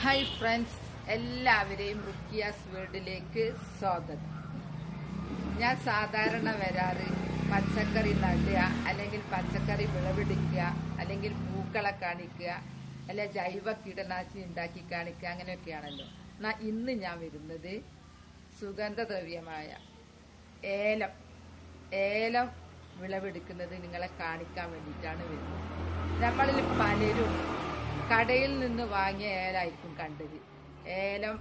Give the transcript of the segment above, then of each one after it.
Hi friends എല്ലാവരെയും റുക്കിയാസ് വേൾഡിലേക്ക് സ്വാഗതം. ഞാൻ സാധാരണ വരാറ് പച്ചക്കറി നടുക അല്ലെങ്കിൽ പച്ചക്കറി വിളവെടുക്കുക അല്ലെങ്കിൽ പൂക്കളെ കാണിക്കുക അല്ലെ ജൈവ കീടനാശിനി ഉണ്ടാക്കി കാണിക്കുക അങ്ങനെയൊക്കെയാണല്ലോ. എന്നാ ഇന്ന് ഞാൻ വരുന്നത് സുഗന്ധദ്രവ്യമായ ഏലം. ഏലം വിളവെടുക്കുന്നത് നിങ്ങളെ കാണിക്കാൻ വേണ്ടിയിട്ടാണ് വരുന്നത്. നമ്മളിൽ പലരും കടയിൽ നിന്ന് വാങ്ങിയ ഏലായിരിക്കും കണ്ടത്. ഏലം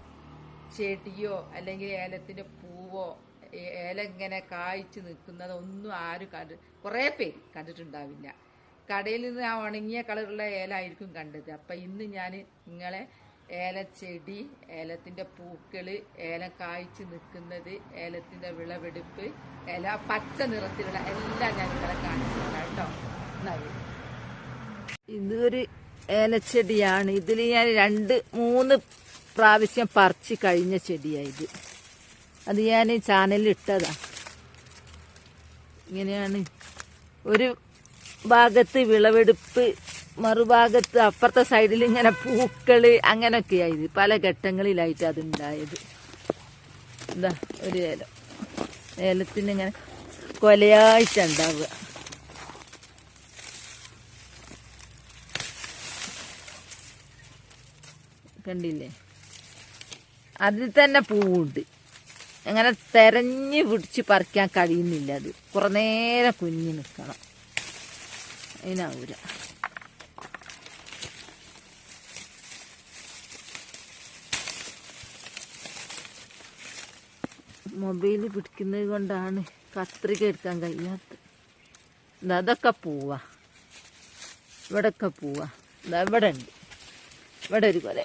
ചെടിയോ അല്ലെങ്കിൽ ഏലത്തിന്റെ പൂവോ ഏല ഇങ്ങനെ കായ്ച്ചു നിൽക്കുന്നത് ഒന്നും ആരും കണ്ട് കുറേ പേര് കണ്ടിട്ടുണ്ടാവില്ല. കടയിൽ നിന്ന് ആ ഉണങ്ങിയ കളറുള്ള ഏലായിരിക്കും കണ്ടത്. അപ്പൊ ഇന്ന് ഞാൻ നിങ്ങളെ ഏലച്ചെടി ഏലത്തിന്റെ പൂക്കൾ ഏലം കായ്ച്ചു നിൽക്കുന്നത് ഏലത്തിന്റെ വിളവെടുപ്പ് ഏല പച്ച നിറത്തിലുള്ള എല്ലാം ഞാൻ നിങ്ങളെ കാണിച്ചു കേട്ടോ. നന്ദി വരൂ. ഏലച്ചെടിയാണ് ഇതിൽ ഞാൻ രണ്ട് മൂന്ന് പ്രാവശ്യം പറിച്ച് കഴിഞ്ഞ ചെടിയായത് അത് ഞാൻ ചാനലിൽ ഇട്ടതാ ഇങ്ങനെയാണ്. ഒരു ഭാഗത്ത് വിളവെടുപ്പ് മറുഭാഗത്ത് അപ്പുറത്തെ സൈഡിൽ ഇങ്ങനെ പൂക്കൾ അങ്ങനെയൊക്കെയായത് പല ഘട്ടങ്ങളിലായിട്ട് അതുണ്ടായത്. എന്താ ഒരു ഏലം. ഏലത്തിന് ഇങ്ങനെ കൊലയായിട്ടുണ്ടാവുക കണ്ടില്ലേ? അതിൽ തന്നെ പൂവുണ്ട്. അങ്ങനെ തെരഞ്ഞ് പിടിച്ച് പറിക്കാൻ കഴിയുന്നില്ല അത്. കുറെ നേരം കുഞ്ഞു നിൽക്കണം അതിനാവൂല. മൊബൈൽ പിടിക്കുന്നത് കൊണ്ടാണ് കത്രിക എടുക്കാൻ കഴിയാത്തത്. ദാ അതൊക്കെ പോവാ. ഇവിടൊക്കെ പോവാ. ഇവിടെ ഉണ്ട് ഇവിടെ ഒരു കൊല.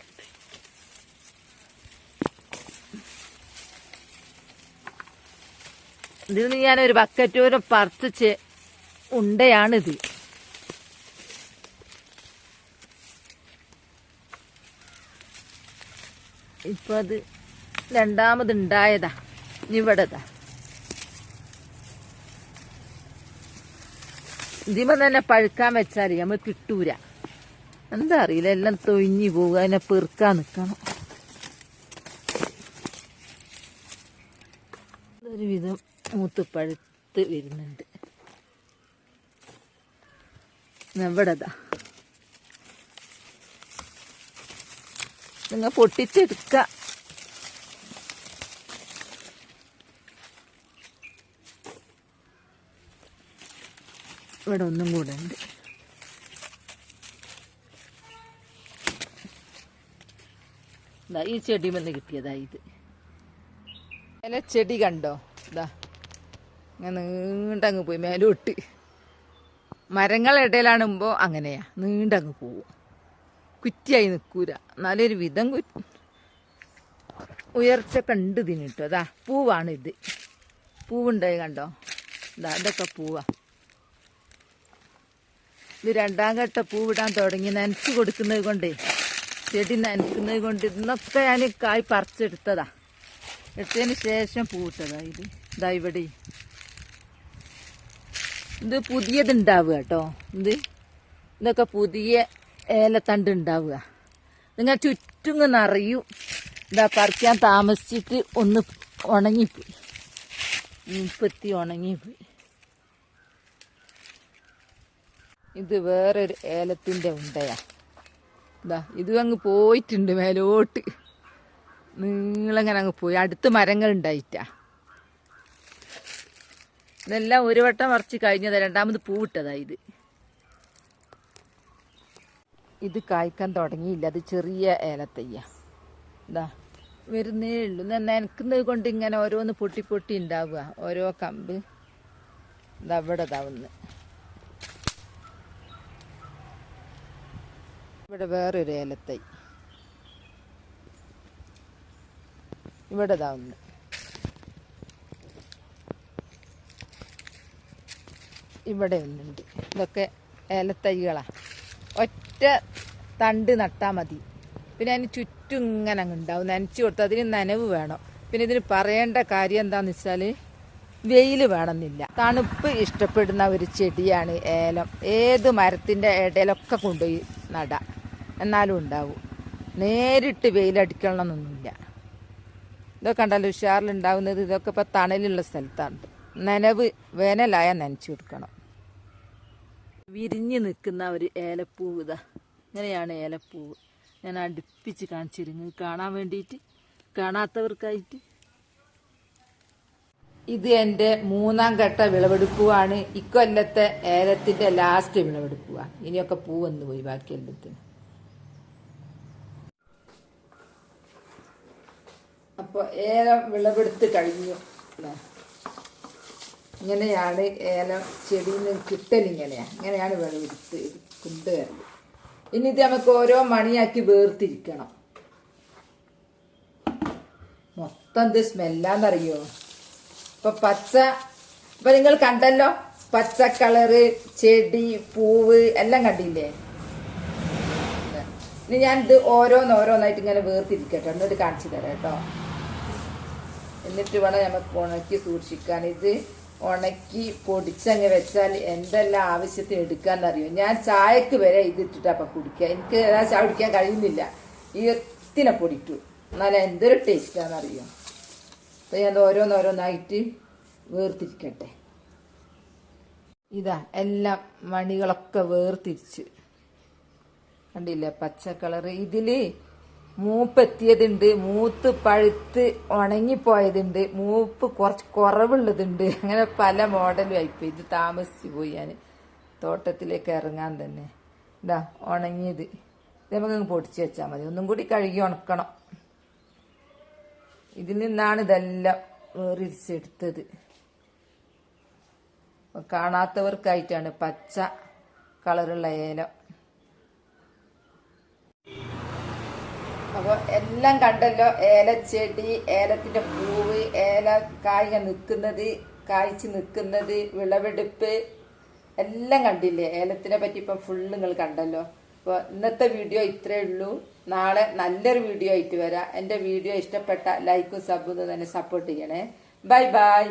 ഇതിൽ നിന്ന് ഒരു ബക്കറ്റൂരം പറിച്ച് ഉണ്ടയാണിത്. ഇപ്പൊ അത് രണ്ടാമത് ഉണ്ടായതാ. ഇവിടെതാ. ഇതിമ തന്നെ പഴുക്കാൻ വെച്ചാൽ നമ്മൾ കിട്ടൂല. എന്താ അറിയില്ല എല്ലാം തൊഴിഞ്ഞു പോവുക അതിനെ പെറുക്കാൻ നിൽക്കണം ഒരു വിധം മൂത്ത് പഴുത്ത് വരുന്നുണ്ട് എവിടെതാ നിങ്ങൾ പൊട്ടിച്ചെടുക്ക. ഇവിടെ ഒന്നും കൂടെ ഉണ്ട്. ഈ ചെടി വന്ന് കിട്ടിയതാ ഇത്. ചെടി കണ്ടോ? ഇതാ ഇങ്ങനെ നീണ്ടങ്ങ് പോയി മേലോട്ട് മരങ്ങളിടയിലാണുമ്പോൾ അങ്ങനെയാ. നീണ്ടങ്ങ് പോവും. കുറ്റിയായി നിൽക്കൂല എന്നാലൊരു വിധം കു- ഉയർച്ച കണ്ട് തിന്നിട്ടു. അതാ പൂവാണ് ഇത്. പൂവുണ്ടായി കണ്ടോ? ഇതാ ഇതൊക്കെ പൂവാ. ഇത് രണ്ടാം ഘട്ട പൂവിടാൻ തുടങ്ങി. നനച്ച് കൊടുക്കുന്നത് കൊണ്ട് ചെടി നനക്കുന്നത് കൊണ്ട് ഇന്നൊക്കെ ഞാൻ കായ് പറിച്ചെടുത്തതാ. എടുത്തതിന് ശേഷം പൂവിട്ടതാ ഇത്. ഇതാ ഇവിടെ. ഇത് പുതിയത് ഉണ്ടാവുക കേട്ടോ. ഇത് ഇതൊക്കെ പുതിയ ഏലത്തണ്ട് ഉണ്ടാവുക. നിങ്ങൾ ചുറ്റും ഇങ്ങ് നിറയും. ഇതാ പറിക്കാൻ താമസിച്ചിട്ട് ഒന്ന് ഉണങ്ങിപ്പോയി മുപ്പത്തി ഉണങ്ങിപ്പോയി ഇത് വേറൊരു ഏലത്തിന്റെ ഉണ്ടയാ. ഇതാ ഇതും അങ്ങ് പോയിട്ടുണ്ട് മേലോട്ട്. നീളങ്ങനെ അങ്ങ് പോയി? അടുത്ത് മരങ്ങൾ ഉണ്ടായിട്ടാ ഇതെല്ലാം ഒരു വട്ടം വറച്ച് കഴിഞ്ഞതാ രണ്ടാമത് പൂവിട്ടതാ ഇത്. ഇത് കായ്ക്കാൻ തുടങ്ങിയില്ല അത് ചെറിയ ഏലത്തയ്യ. ഇതാ വരുന്നേ ഉള്ളൂ. നനക്കുന്നത് കൊണ്ട് ഇങ്ങനെ ഓരോന്ന് പൊട്ടി പൊട്ടി ഉണ്ടാവുക. ഓരോ കമ്പ് ഇതാ ഇവിടെ ഇവിടെ വേറൊരു ഏലത്തൈ. ഇവിടെ ഇതാവുന്നു ഇവിടെ ഒന്നുണ്ട് ഇതൊക്കെ ഏലത്തൈകളാണ് ഒറ്റ തണ്ട് നട്ടാൽ മതി. പിന്നെ അതിന് ചുറ്റും ഇങ്ങനെ അങ്ങ് ഉണ്ടാവും. നനച്ചു കൊടുത്ത് അതിന് നനവ് വേണം. പിന്നെ ഇതിന് പറയേണ്ട കാര്യം എന്താണെന്ന് വെച്ചാൽ വെയിൽ വേണമെന്നില്ല. തണുപ്പ് ഇഷ്ടപ്പെടുന്ന ഒരു ചെടിയാണ് ഏലം. ഏത് മരത്തിന്റെ ഇടയിലൊക്കെ കൊണ്ടുപോയി നട. എന്നാലും ഉണ്ടാവും. നേരിട്ട് വെയിലടിക്കണമെന്നൊന്നുമില്ല. ഇതൊക്കെ കണ്ടല്ലോ ഉഷാറിലുണ്ടാവുന്നത്. ഇതൊക്കെ ഇപ്പോൾ തണലുള്ള സ്ഥലത്താണ്. നനവ് വേനലായ നനച്ചു കൊടുക്കണം. വിരിഞ്ഞ് നിൽക്കുന്ന ഒരു ഏലപ്പൂവ് ഇതാ. ഇങ്ങനെയാണ് ഏലപ്പൂവ്. ഞാൻ അടുപ്പിച്ച് കാണിച്ചിരുന്നു. കാണാൻ വേണ്ടിയിട്ട് കാണാത്തവർക്കായിട്ട്. ഇത് എന്റെ മൂന്നാം ഘട്ട വിളവെടുപ്പുവാണ്. ഇക്കൊല്ലത്തെ ഏലത്തിന്റെ ലാസ്റ്റ് വിളവെടുപ്പുവാ. ഇനിയൊക്കെ പൂ വന്നു പോയി ബാക്കി എല്ലാത്തിനും. അപ്പൊ ഏലം വിളവെടുത്ത് കഴിഞ്ഞു. ഇല്ലേ? ഇങ്ങനെയാണ് ഏലം ചെടിയിൽ നിന്ന് കിട്ടൽ ഇങ്ങനെയാണ് ഇങ്ങനെയാണ് വിളവെടുത്ത് കൊണ്ടുവരൽ ഇനി ഇത് നമുക്ക് ഓരോ മണിയാക്കി വേർതിരിക്കണം. മൊത്തം ഇത് സ്മെല്ലാന്നറിയോ? ഇപ്പൊ പച്ച ഇപ്പൊ നിങ്ങൾ കണ്ടല്ലോ? പച്ച കളറ് ചെടി പൂവ് എല്ലാം കണ്ടില്ലേ? ഇനി ഞാൻ ഇത് ഓരോന്നോരോന്നായിട്ട് ഇങ്ങനെ വേർതിരിക്കട്ടെ. എന്നിട്ട് കാണിച്ചു തരാം കേട്ടോ. എന്നിട്ട് വേണം നമുക്ക് ഉണക്കി സൂക്ഷിക്കാൻ. ഇത് ഉണക്കി പൊടിച്ചങ്ങ് വെച്ചാൽ എന്തെല്ലാം ആവശ്യത്തിന് എടുക്കാന്നറിയോ? ഞാൻ ചായക്ക് വരെ ഇതിട്ടിട്ട് അപ്പം കുടിക്കുക. എനിക്ക് ഏതാ ചായ കുടിക്കാൻ കഴിയുന്നില്ല. ഈ എത്തിനെ പൊടിട്ടു എന്നാലും എന്തൊരു ടേസ്റ്റാണെന്നറിയോ അപ്പൊ ഞാൻ ഓരോന്നോരോന്നായിട്ട് വേർതിരിക്കട്ടെ. ഇതാ എല്ലാം മണികളൊക്കെ വേർതിരിച്ച്. കണ്ടില്ലേ പച്ച കളറ്? ഇതിൽ മൂപ്പെത്തിയതുണ്ട് മൂത്ത് പഴുത്ത് ഉണങ്ങിപ്പോയതുണ്ട് മൂപ്പ് കുറച്ച് കുറവുള്ളതുണ്ട്. അങ്ങനെ പല മോഡലും ആയിപ്പോയി. ഇത് താമസിച്ചു പോയി ഞാൻ തോട്ടത്തിലേക്ക് ഇറങ്ങാൻ തന്നെ. ഇതാ ഉണങ്ങിയത്. ഇത് നമുക്ക് പൊടിച്ച് വെച്ചാൽ മതി. ഒന്നും കൂടി കഴുകി ഉണക്കണം. ഇതിൽ നിന്നാണ് ഇതെല്ലാം വേറിരിച്ചെടുത്തത് കാണാത്തവർക്കായിട്ടാണ് പച്ച കളറുള്ള ഏലം. അപ്പോൾ എല്ലാം കണ്ടല്ലോ. ഏലച്ചെടി ഏലത്തിന്റെ പൂവ് ഏല കായ നിൽക്കുന്നത് കായ്ച്ച് നിൽക്കുന്നത് വിളവെടുപ്പ് എല്ലാം കണ്ടില്ലേ? ഏലത്തിനെ പറ്റി ഇപ്പം ഫുള്ള് നിങ്ങൾ കണ്ടല്ലോ. അപ്പോൾ ഇന്നത്തെ വീഡിയോ ഇത്രയേ ഉള്ളൂ. നാളെ നല്ലൊരു വീഡിയോ ആയിട്ട് വരാം. എന്റെ വീഡിയോ ഇഷ്ടപ്പെട്ട ലൈക്കും സബും തന്നെ സപ്പോർട്ട് ചെയ്യണേ. Bye bye